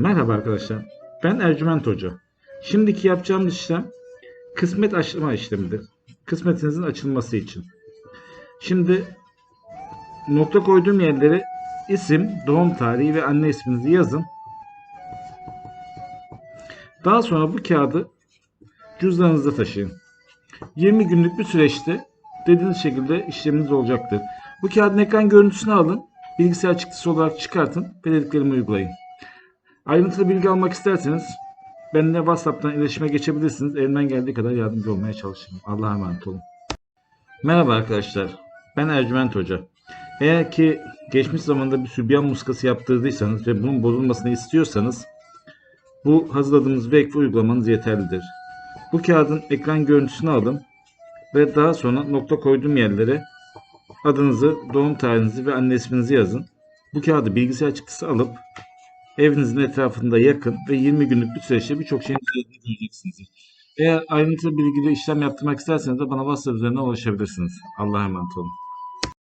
Merhaba arkadaşlar. Ben Ercüment Hoca. Şimdiki yapacağımız işlem kısmet açma işlemidir. Kısmetinizin açılması için. Şimdi nokta koyduğum yerlere isim, doğum tarihi ve anne isminizi yazın. Daha sonra bu kağıdı cüzdanınızda taşıyın. 20 günlük bir süreçte dediğiniz şekilde işleminiz olacaktır. Bu kağıdın ekran görüntüsünü alın, bilgisayar çıktısı olarak çıkartın ve dediklerimi uygulayın. Ayrıntılı bilgi almak isterseniz benimle WhatsApp'tan iletişime geçebilirsiniz. Elimden geldiği kadar yardımcı olmaya çalışırım. Allah'a emanet olun. Merhaba arkadaşlar. Ben Ercüment Hoca. Eğer ki geçmiş zamanda bir sübyan muskası yaptırdıysanız ve bunun bozulmasını istiyorsanız bu hazırladığımız vekfi uygulamanız yeterlidir. Bu kağıdın ekran görüntüsünü alın ve daha sonra nokta koyduğum yerlere adınızı, doğum tarihinizi ve anne isminizi yazın. Bu kağıdı bilgisayar çıktısı alıp evinizin etrafında yakın ve 20 günlük bir süreçte birçok şeyin üzerinde göreceksiniz. Eğer ayrıntılı bilgili işlem yaptırmak isterseniz de bana WhatsApp üzerinden ulaşabilirsiniz. Allah'a emanet olun.